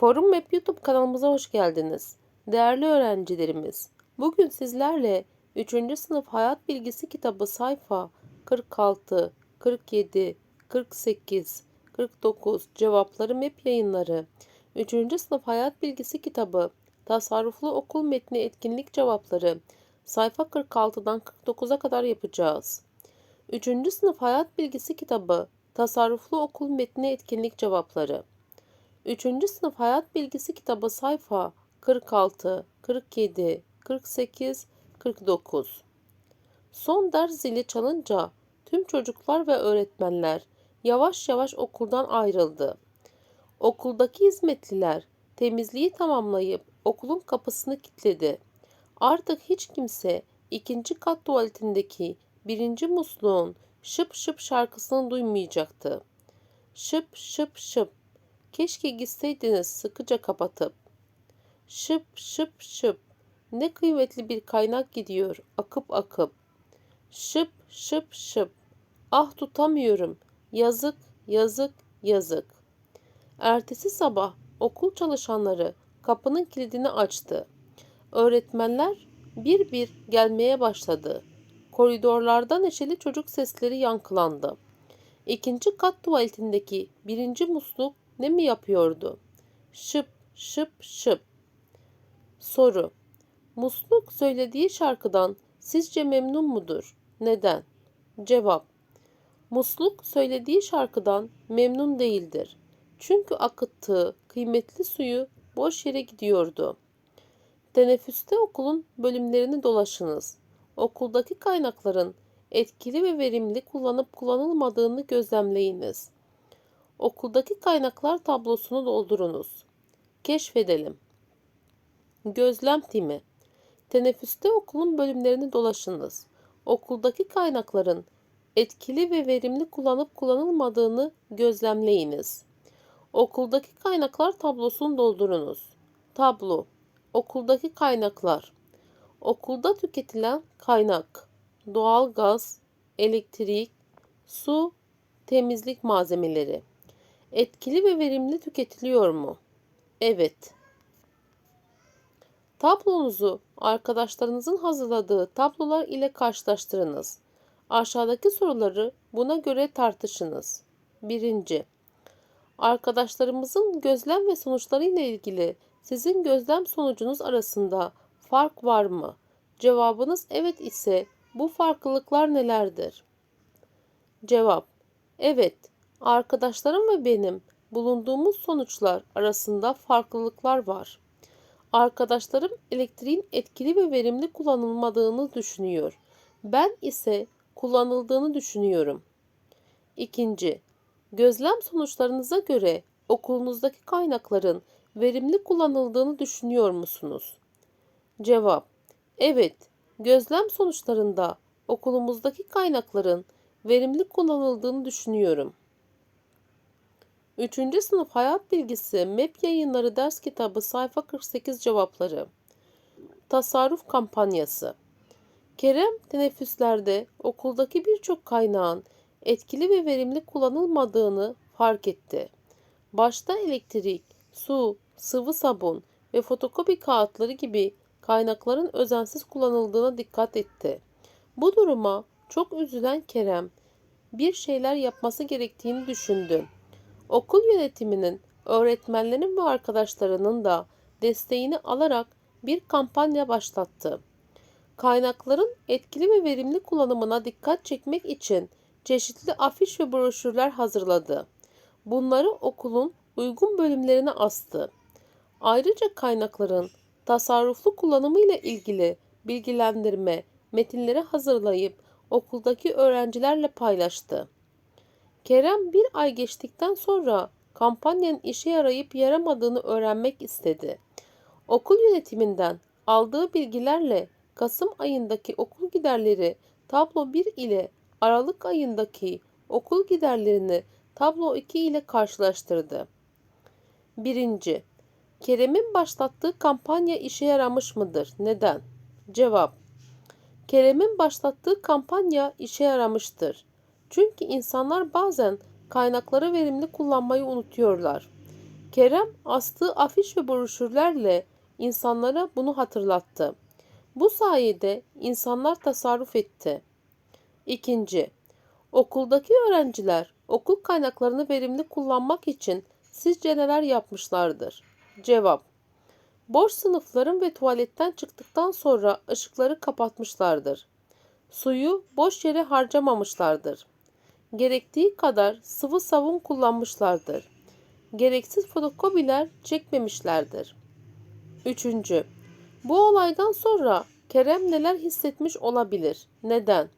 Forum Map YouTube kanalımıza hoş geldiniz. Değerli öğrencilerimiz, bugün sizlerle 3. sınıf hayat bilgisi kitabı sayfa 46, 47, 48, 49 cevapları Map yayınları, 3. sınıf hayat bilgisi kitabı tasarruflu okul metni etkinlik cevapları sayfa 46'dan 49'a kadar yapacağız. 3. sınıf hayat bilgisi kitabı tasarruflu okul metni etkinlik cevapları 3. sınıf hayat bilgisi kitabı sayfa 46, 47, 48, 49. Son ders zili çalınca tüm çocuklar ve öğretmenler yavaş yavaş okuldan ayrıldı. Okuldaki hizmetliler temizliği tamamlayıp okulun kapısını kilitledi. Artık hiç kimse ikinci kat tuvaletindeki birinci musluğun şıp şıp şarkısını duymayacaktı. Şıp şıp şıp Keşke gitseydiniz sıkıca kapatıp. Şıp şıp şıp. Ne kıymetli bir kaynak gidiyor akıp akıp. Şıp şıp şıp. Ah tutamıyorum. Yazık yazık yazık. Ertesi sabah okul çalışanları kapının kilidini açtı. Öğretmenler bir bir gelmeye başladı. Koridorlarda neşeli çocuk sesleri yankılandı. İkinci kat tuvaletindeki birinci musluk ne mi yapıyordu? Şıp şıp şıp. Soru. Musluk söylediği şarkıdan sizce memnun mudur? Neden? Cevap. Musluk söylediği şarkıdan memnun değildir. Çünkü akıttığı kıymetli suyu boş yere gidiyordu. Teneffüste okulun bölümlerini dolaşınız. Okuldaki kaynakların etkili ve verimli kullanıp kullanılmadığını gözlemleyiniz. Okuldaki kaynaklar tablosunu doldurunuz. Keşfedelim. Gözlem timi. Teneffüste okulun bölümlerini dolaşınız. Okuldaki kaynakların etkili ve verimli kullanıp kullanılmadığını gözlemleyiniz. Okuldaki kaynaklar tablosunu doldurunuz. Tablo. Okuldaki kaynaklar. Okulda tüketilen kaynak. Doğal gaz, elektrik, su, temizlik malzemeleri. Etkili ve verimli tüketiliyor mu? Evet. Tablonuzu arkadaşlarınızın hazırladığı tablolar ile karşılaştırınız. Aşağıdaki soruları buna göre tartışınız. Birinci. Arkadaşlarımızın gözlem ve sonuçları ile ilgili sizin gözlem sonucunuz arasında fark var mı? Cevabınız evet ise bu farklılıklar nelerdir? Cevap. Evet, Arkadaşlarım ve benim bulunduğumuz sonuçlar arasında farklılıklar var. Arkadaşlarım elektriğin etkili ve verimli kullanılmadığını düşünüyor. Ben ise kullanıldığını düşünüyorum. İkinci, gözlem sonuçlarınıza göre okulunuzdaki kaynakların verimli kullanıldığını düşünüyor musunuz? Cevap: Evet, gözlem sonuçlarında okulumuzdaki kaynakların verimli kullanıldığını düşünüyorum. 3. sınıf hayat bilgisi MEP yayınları ders kitabı sayfa 48 cevapları. Tasarruf kampanyası. Kerem teneffüslerde okuldaki birçok kaynağın etkili ve verimli kullanılmadığını fark etti. Başta elektrik, su, sıvı sabun ve fotokopi kağıtları gibi kaynakların özensiz kullanıldığına dikkat etti. Bu duruma çok üzülen Kerem bir şeyler yapması gerektiğini düşündü. Okul yönetiminin, öğretmenlerin ve arkadaşlarının da desteğini alarak bir kampanya başlattı. Kaynakların etkili ve verimli kullanımına dikkat çekmek için çeşitli afiş ve broşürler hazırladı. Bunları okulun uygun bölümlerine astı. Ayrıca kaynakların tasarruflu kullanımı ile ilgili bilgilendirme metinleri hazırlayıp okuldaki öğrencilerle paylaştı. Kerem bir ay geçtikten sonra kampanyanın işe yarayıp yaramadığını öğrenmek istedi. Okul yönetiminden aldığı bilgilerle Kasım ayındaki okul giderleri tablo 1 ile Aralık ayındaki okul giderlerini tablo 2 ile karşılaştırdı. 1. Kerem'in başlattığı kampanya işe yaramış mıdır? Neden? Cevap Kerem'in başlattığı kampanya işe yaramıştır. Çünkü insanlar bazen kaynakları verimli kullanmayı unutuyorlar. Kerem astığı afiş ve broşürlerle insanlara bunu hatırlattı. Bu sayede insanlar tasarruf etti. İkinci, okuldaki öğrenciler okul kaynaklarını verimli kullanmak için sizce neler yapmışlardır? Cevap, boş sınıfların ve tuvaletten çıktıktan sonra ışıkları kapatmışlardır. Suyu boş yere harcamamışlardır. Gerektiği kadar sıvı sabun kullanmışlardır. Gereksiz fotokopiler çekmemişlerdir. Üçüncü, bu olaydan sonra Kerem neler hissetmiş olabilir? Neden?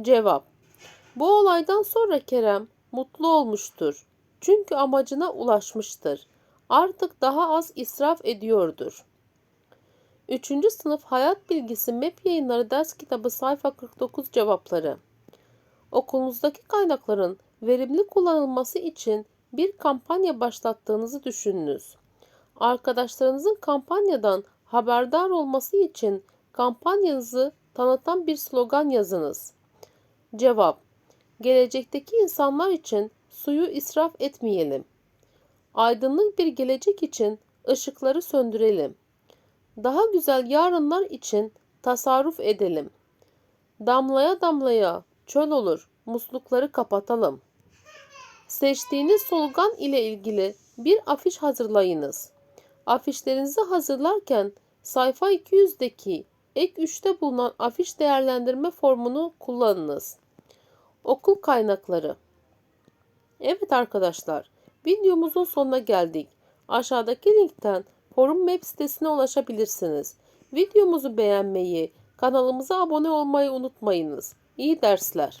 Cevap, bu olaydan sonra Kerem mutlu olmuştur. Çünkü amacına ulaşmıştır. Artık daha az israf ediyordur. 3. sınıf hayat bilgisi MEP yayınları ders kitabı sayfa 49 cevapları. Okulunuzdaki kaynakların verimli kullanılması için bir kampanya başlattığınızı düşününüz. Arkadaşlarınızın kampanyadan haberdar olması için kampanyanızı tanıtan bir slogan yazınız. Cevap: Gelecekteki insanlar için suyu israf etmeyelim. Aydınlık bir gelecek için ışıkları söndürelim. Daha güzel yarınlar için tasarruf edelim. Damlaya damlaya çöl olur, muslukları kapatalım. Seçtiğiniz slogan ile ilgili bir afiş hazırlayınız. Afişlerinizi hazırlarken sayfa 200'deki ek 3'te bulunan afiş değerlendirme formunu kullanınız. Okul kaynakları. Evet arkadaşlar, videomuzun sonuna geldik. Aşağıdaki linkten forum web sitesine ulaşabilirsiniz. Videomuzu beğenmeyi, kanalımıza abone olmayı unutmayınız. İyi dersler.